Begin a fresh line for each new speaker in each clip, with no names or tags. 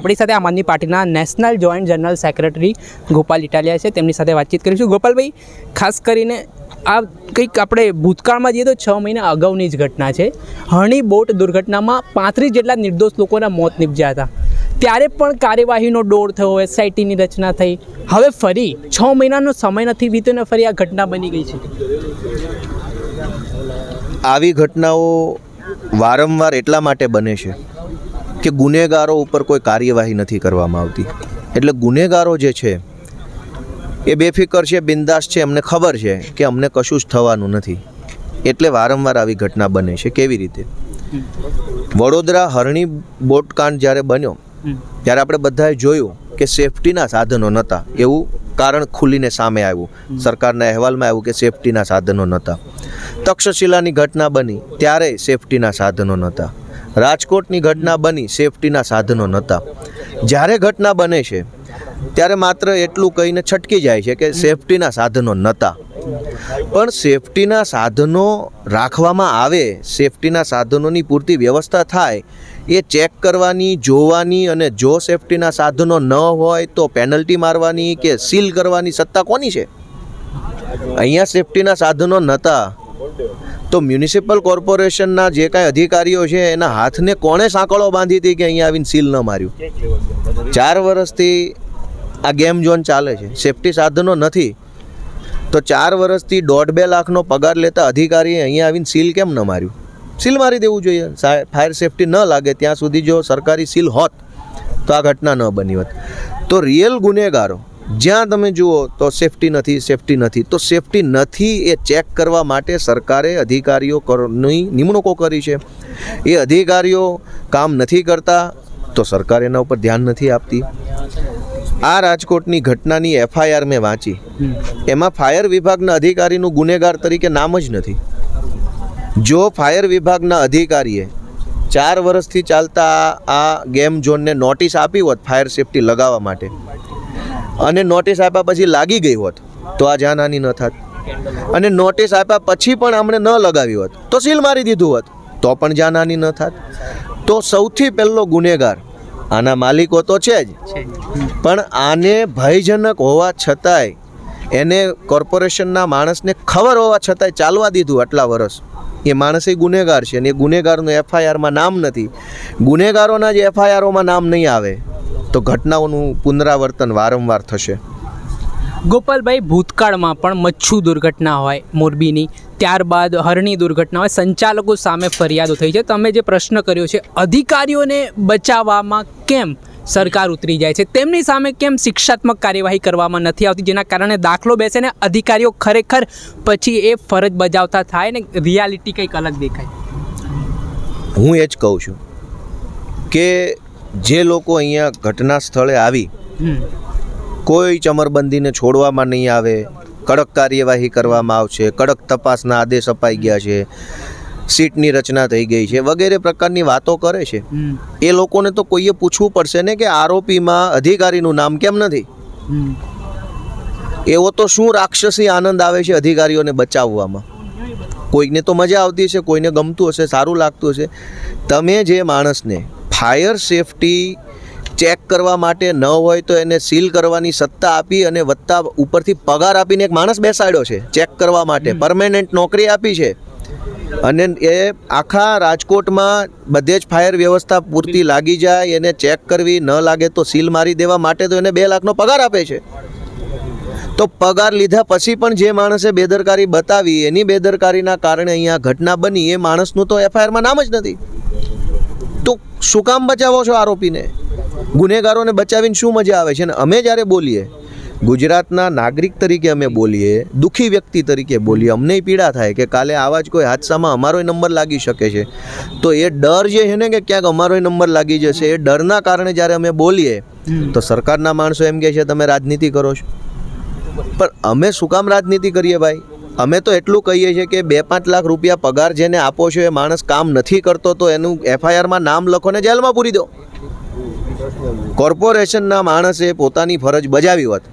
આપણી સાથે આમ આદમી પાર્ટીના national joint general secretary Gopal Italia છે. તેમની સાથે વાતચીત કરીશું. ગોપાલભાઈ, ખાસ કરીને આ કંઈક આપણે ભૂતકાળમાં જઈએ તો છ મહિના અગાઉની જ ઘટના છે. હણી બોટ દુર્ઘટનામાં પાંત્રીસ જેટલા નિર્દોષ લોકોના મોત નીપજ્યા હતા. ત્યારે પણ કાર્યવાહીનો દોર થયો, એસઆઈટીની રચના થઈ. હવે ફરી છ મહિનાનો સમય નથી વીત્યો ને ફરી આ ઘટના બની ગઈ છે.
આવી ઘટનાઓ વારંવાર એટલા માટે બને છે કે ગુનેગારો ઉપર કોઈ કાર્યવાહી નથી કરવામાં આવતી. એટલે ગુનેગારો જે છે, એ બેફિકર છે, બિંદાસ છે એમને ખબર છે કે અમને કશું જ થવાનું નથી. એટલે વારંવાર આવી ઘટના બને છે, કેવી રીતે? વડોદરા હરણી બોટકાંડ જ્યારે બન્યો, ત્યારે આપણે બધાએ જોયું કે સેફટીના સાધનો નહોતા. એવું કારણ ખુલીને સામે આવ્યું. સરકારના અહેવાલમાં આવ્યું કે સેફટીના સાધનો નહોતા. તક્ષશિલાની ઘટના બની, ત્યારે સેફટીના સાધનો નહોતા. રાજકોટની ઘટના બની સેફટીના સાધનો નહોતા. જ્યારે ઘટના બને છે, ત્યારે માત્ર એટલું કહીને છટકી જાય છે કે સેફટીના સાધનો નહોતા. પણ સેફટીના સાધનો રાખવામાં આવે, સેફટીના સાધનોની પૂરતી વ્યવસ્થા થાય, એ ચેક કરવાની, જોવાની અને જો સેફટીના સાધનો ન હોય તો પેનલ્ટી મારવાની કે સીલ કરવાની સત્તા કોની છે? અહીંયા સેફટીના સાધનો નહોતા. તો મ્યુનિસિપલ કોર્પોરેશનના જે કાંઈ અધિકારીઓ છે, એના હાથને કોણે સાંકળો બાંધી હતી કે અહીંયા આવીને સીલ ન માર્યું? ચાર વર્ષથી આ ગેમ ઝોન ચાલે છે. સેફટી સાધનો નથી. તો ચાર વર્ષથી દોઢ બે લાખનો પગાર લેતા અધિકારીએ અહીંયા આવીને સીલ કેમ ન માર્યું? સીલ મારી દેવું જોઈએ. ફાયર સેફટી ન લાગે ત્યાં સુધી જો સરકારી સીલ હોત, તો આ ઘટના ન બની હોત. તો રિયલ ગુનેગારો જ્યાં તમે જુઓ તો સેફટી નથી સેફટી નથી. તો સેફટી નથી એ ચેક કરવા માટે સરકારે અધિકારીઓ કરની નિમણૂકો કરી છે. એ અધિકારીઓ કામ નથી કરતા તો સરકાર એના ઉપર ધ્યાન નથી આપતી. આ રાજકોટની ઘટનાની એફઆઈઆર મેં વાંચી. એમાં ફાયર વિભાગના અધિકારીનું ગુનેગાર તરીકે નામ જ નથી. જો ફાયર વિભાગના અધિકારીએ ચાર વર્ષથી ચાલતા આ ગેમ ઝોનને નોટિસ આપી હોત ફાયર સેફટી લગાવવા માટે અને નોટિસ આપ્યા પછી લાગી ગઈ હોત તો આ જાનહાની ન થાત. અને નોટિસ આપ્યા પછી પણ અમને ન લગાવી હોત તો સીલ મારી દીધું હોત તો પણ જાનહાની ન થાત. તો સૌથી પહેલો ગુનેગાર આના માલિકો તો છે જ. પણ આને ભયજનક હોવા છતાંય એને કોર્પોરેશનના માણસને ખબર હોવા છતાંય ચાલવા દીધું આટલા વર્ષ એ માણસ એ ગુનેગાર છે અને એ ગુનેગારનું એફઆઈઆરમાં નામ નથી. ગુનેગારોના જ એફઆઈઆરોમાં નામ નહીં આવે. તો ઘટનાઓનું પુનરાવર્તન વારંવાર થશે.
ગોપાલભાઈ ભૂતકાળમાં પણ મચ્છુ દુર્ઘટના હોય મોરબીની ત્યારબાદ હરણી દુર્ઘટના હોય સંચાલકો સામે ફરિયાદો થઈ છે. તમે જે પ્રશ્ન કર્યો છે અધિકારીઓને બચાવવામાં કેમ સરકાર ઉતરી જાય છે? તેમની સામે કેમ શિક્ષાત્મક કાર્યવાહી કરવામાં નથી આવતી જેના કારણે દાખલો બેસે ને અધિકારીઓ ખરેખર પછી એ ફરજ બજાવતા થાય ને રિયાલિટી કંઈક અલગ દેખાય?
હું એ જ કહું છું કે જે લોકો અહીંયા ઘટના સ્થળે આવી કોઈ ચમરબંધીને છોડવામાં નહીં આવે કડક કાર્યવાહી કરવામાં આવશે કડક તપાસના આદેશ અપાઈ ગયા છે સીટની રચના થઈ ગઈ છે વગેરે પ્રકારની વાતો કરે છે. એ લોકોને તો કોઈએ પૂછવું પડશે ને કે આરોપીમાં અધિકારીનું નામ કેમ નથી? એવો તો શું રાક્ષસી આનંદ આવે છે અધિકારીઓને બચાવવામાં? કોઈને તો મજા આવતી હશે કોઈને ગમતું હશે સારું લાગતું હશે. તમે જે માણસને ફાયર સેફટી ચેક કરવા માટે ન હોય તો એને સીલ કરવાની સત્તા આપી અને વત્તા ઉપરથી પગાર આપીને એક માણસ બેસાડ્યો છે ચેક કરવા માટે. પરમેનન્ટ નોકરી આપી છે. અને એ આખા રાજકોટમાં બધે જ ફાયર વ્યવસ્થા પૂરતી લાગી જાય એને ચેક કરવી ન લાગે તો સીલ મારી દેવા માટે તો એને બે લાખનો પગાર આપે છે. તો પગાર લીધા પછી પણ જે માણસે બેદરકારી બતાવી એની બેદરકારીના કારણે અહીંયા ઘટના બની એ માણસનું તો એફઆઈઆરમાં નામ જ નથી. તો શું કામ બચાવો છો આરોપીને? ગુનેગારોને બચાવીને શું મજા આવે છે? અને અમે જ્યારે બોલીએ, ગુજરાતના નાગરિક તરીકે અમે બોલીએ, દુઃખી વ્યક્તિ તરીકે બોલીએ, અમને પીડા થાય કે કાલે આવા જ કોઈ હાદસામાં અમારો નંબર લાગી શકે છે. તો એ ડર જે છે ને કે ક્યાંક અમારોય નંબર લાગી જશે, એ ડરના કારણે જ્યારે અમે બોલીએ, તો સરકારના માણસો એમ કહે છે, તમે રાજનીતિ કરો છો. પણ અમે શું કામ રાજનીતિ કરીએ ભાઈ? અમે તો એટલું કહીએ છીએ કે બે પાંચ લાખ રૂપિયા પગાર જેને આપો છો એ માણસ કામ નથી કરતો તો એનું એફઆઈઆરમાં નામ લખો ને જેલમાં પૂરી દો. કોર્પોરેશનના માણસે પોતાની ફરજ બજાવી હોત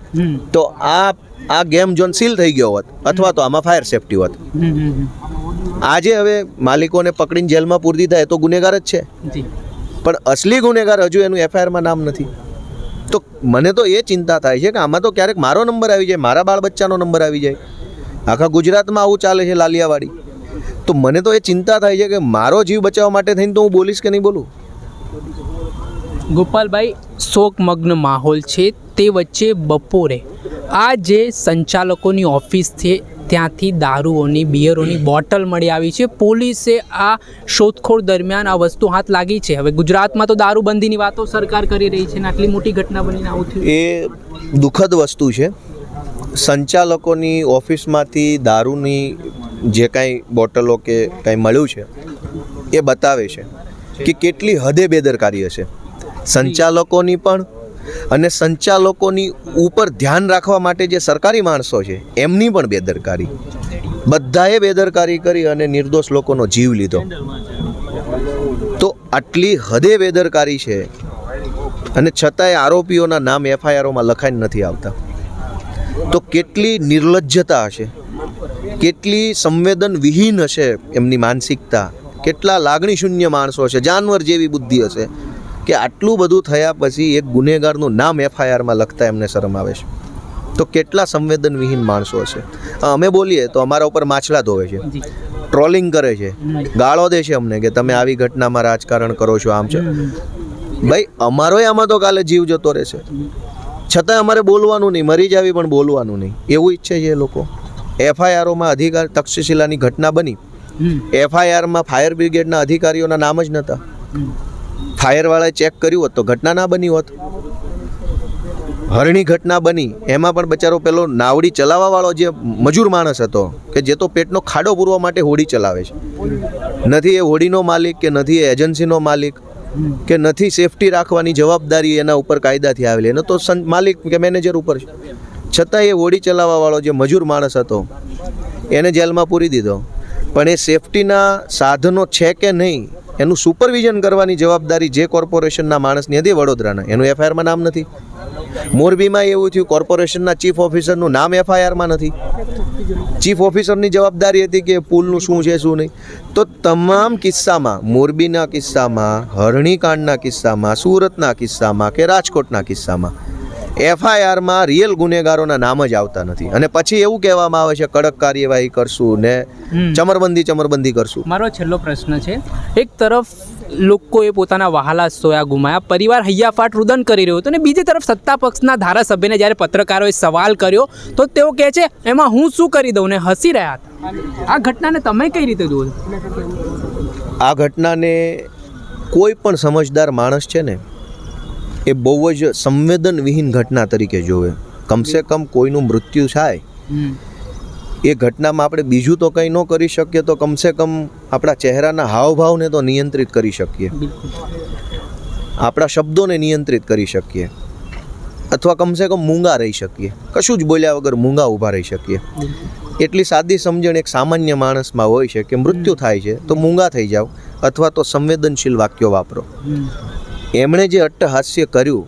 તો આ આ ગેમ ઝોન સીલ થઈ ગયો હોત અથવા તો આમાં ફાયર સેફટી હોત. આજે હવે માલિકોને પકડીને જેલમાં પૂરી દીધા એ તો ગુનેગાર જ છે. પણ અસલી ગુનેગાર હજુ એનું એફઆઈઆરમાં નામ નથી. તો મને તો એ ચિંતા થાય છે કે આમાં તો ક્યારેક મારો નંબર આવી જાય મારા બાળ બચ્ચાનો નંબર આવી જાય. આખા ગુજરાતમાં આવું ચાલે છે લાલિયાવાડી. તો મને તો એ ચિંતા થાય છે કે મારો જીવ બચાવવા માટે થઈને તો હું બોલીશ કે નહીં બોલું?
ગોપાલભાઈ શોકમગ્ન માહોલ છે તે વચ્ચે બપોરે આ જે સંચાલકોની ઓફિસ છે ત્યાંથી દારૂઓની બિયરોની બોટલ મળી આવી છે. પોલીસે આ શોધખોળ દરમિયાન આ વસ્તુ હાથ લાગી છે. હવે ગુજરાતમાં તો દારૂબંધીની વાતો સરકાર કરી રહી છે ને આટલી મોટી ઘટના બનીને આવું થયું.
એ દુઃખદ વસ્તુ છે. સંચાલકોની ઓફિસમાંથી દારૂની જે કાંઈ બોટલો કે કાંઈ મળ્યું છે, એ બતાવે છે કે કેટલી હદે બેદરકારી હશે. સંચાલકોની પણ અને સંચાલકોની ઉપર ધ્યાન રાખવા માટે જે સરકારી માણસો છે, એમની પણ બેદરકારી. બધાએ બેદરકારી કરી અને નિર્દોષ લોકોનો જીવ લીધો. તો આટલી હદે બેદરકારી છે અને છતાંય આરોપીઓના નામ એફઆઈઆરોમાં લખાઈ નથી આવતા. તો કેટલી નિર્લજ્જતા હશે? કેટલી સંવેદન વિહીન હશે એમની માનસિકતા? કેટલા લાગણી શૂન્ય માણસો હશે? જાનવર જેવી બુદ્ધિ હશે કે આટલું બધું થયા પછી એક ગુનેગારનું નામ એફઆઈઆરમાં લખતા એમને શરમ આવે છે. તો કેટલા સંવેદન વિહીન માણસો હશે? અમે બોલીએ તો અમારા ઉપર માછલા ધોવે છે. ટ્રોલિંગ કરે છે. ગાળો દે છે અમને કે તમે આવી ઘટનામાં રાજકારણ કરો છો આમ છે. ભાઈ અમારોય આમાં તો કાલે જીવ જતો રહેશે. છતાં અમારે બોલવાનું નહીં મરી જાવી પણ બોલવાનું નહીં. એવું ઈચ્છે છે એ લોકો. એફઆઈઆરોમાં અધિકાર તક્ષશિલાની ઘટના બની. એફઆઈઆરમાં ફાયર બ્રિગેડના અધિકારીઓના નામ જ નહોતા ફાયરવાળાએ ચેક કર્યું હોત તો ઘટના ના બની હોત. હરણી ઘટના બની. એમાં પણ બચારો પેલો નાવડી ચલાવવાવાળો જે મજૂર માણસ હતો કે જે તો પેટનો ખાડો પૂરવા માટે હોડી ચલાવે છે. નથી એ હોડીનો માલિક કે નથી એ એજન્સીનો માલિક. કે નથી સેફટી રાખવાની જવાબદારી એના ઉપર કાયદાથી આવેલી. એનો તો માલિક કે મેનેજર ઉપર છે. છતાં એ હોડી ચલાવવાવાળો જે મજૂર માણસ હતો, એને જેલમાં પૂરી દીધો. પણ એ સેફટીના સાધનો છે કે નહીં, એનું સુપરવિઝન કરવાની જવાબદારી જે કોર્પોરેશનના માણસની હતી વડોદરાના. એનું એફઆઈઆરમાં નામ નથી. મોરબીમાં એવું થયું કોર્પોરેશનના ચીફ ઓફિસરનું નામ એફઆઈઆરમાં નથી. ચીફ ઓફિસરની જવાબદારી હતી કે પુલનું શું છે શું નહીં. તો તમામ કિસ્સામાં મોરબીના કિસ્સામાં હરણીકાંડના કિસ્સામાં સુરતના કિસ્સામાં કે રાજકોટના કિસ્સામાં એફઆઈઆરમાં રિયલ ગુનેગારોના નામ જ આવતા નથી. અને પછી એવું કહેવામાં આવે છે કડક કાર્યવાહી કરશું ને ચમરબંધી ચમરબંધી કરશું.
મારો છેલ્લો પ્રશ્ન છે. એક તરફ લોકોએ પોતાના વહાલા સોયા ગુમાયા. પરિવાર હૈયાફાટ રુદન કરી રહ્યો હતો અને બીજી તરફ સત્તા પક્ષના ધારાસભ્યને જ્યારે પત્રકારોએ સવાલ કર્યો તો તેઓ કહે છે એમાં હું શું કરી દઉં ને હસી રહ્યા હતા. આ ઘટનાને તમે કઈ રીતે જુઓ
આ ઘટનાને કોઈ પણ સમજદાર માણસ છે ને એ બહુ જ સંવેદનવિહીન ઘટના તરીકે જોવે. કમસે કમ કોઈનું મૃત્યુ થાય એ ઘટનામાં આપણે બીજું તો કંઈ ન કરી શકીએ તો કમસે કમ આપણા ચહેરાના હાવભાવને તો નિયંત્રિત કરી શકીએ. આપણા શબ્દોને નિયંત્રિત કરી શકીએ. અથવા કમસે કમ મૂંગા રહી શકીએ. કશું જ બોલ્યા વગર મૂંગા ઊભા રહી શકીએ. એટલી સાદી સમજણ એક સામાન્ય માણસમાં હોય છે કે મૃત્યુ થાય છે તો મૂંગા થઈ જાઓ અથવા તો સંવેદનશીલ વાક્યો વાપરો. એમણે જે અટ્ટહાસ્ય કર્યું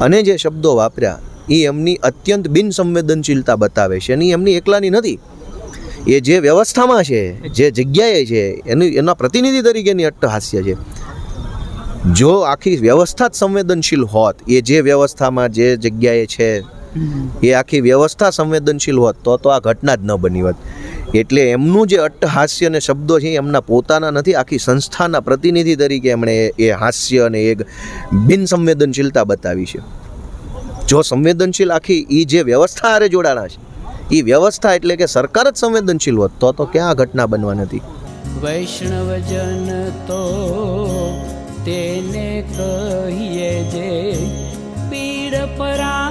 અને જે શબ્દો વાપર્યા એ એમની અત્યંત બિનસંવેદનશીલતા બતાવે છે અને એમની એકલાની નથી. એ જે વ્યવસ્થામાં છે, જે જગ્યાએ છે, એની, એના પ્રતિનિધિ તરીકેની અટ્ટહાસ્ય છે. જો આખી વ્યવસ્થા જ સંવેદનશીલ હોત, એ જે વ્યવસ્થામાં જે જગ્યાએ છે, એ આખી વ્યવસ્થા સંવેદનશીલ હોત, તો તો આ ઘટના જ ન બની હોત. એટલે એમનું જે અટ્ટહાસ્ય અને શબ્દો છે એમના પોતાના નથી, આખી સંસ્થાના પ્રતિનિધિ તરીકે એમણે એ હાસ્ય અને એક બિનસંવેદનશીલતા બતાવી છે. જો સંવેદનશીલ આખી એ જે વ્યવસ્થા હારે જોડાણા છે એ વ્યવસ્થા એટલે કે સરકાર જ સંવેદનશીલ હોત, તો તો ક્યાં ઘટના બનવા નથી?
વૈષ્ણવજન તો તેને કહીએ જે, પીડ પરા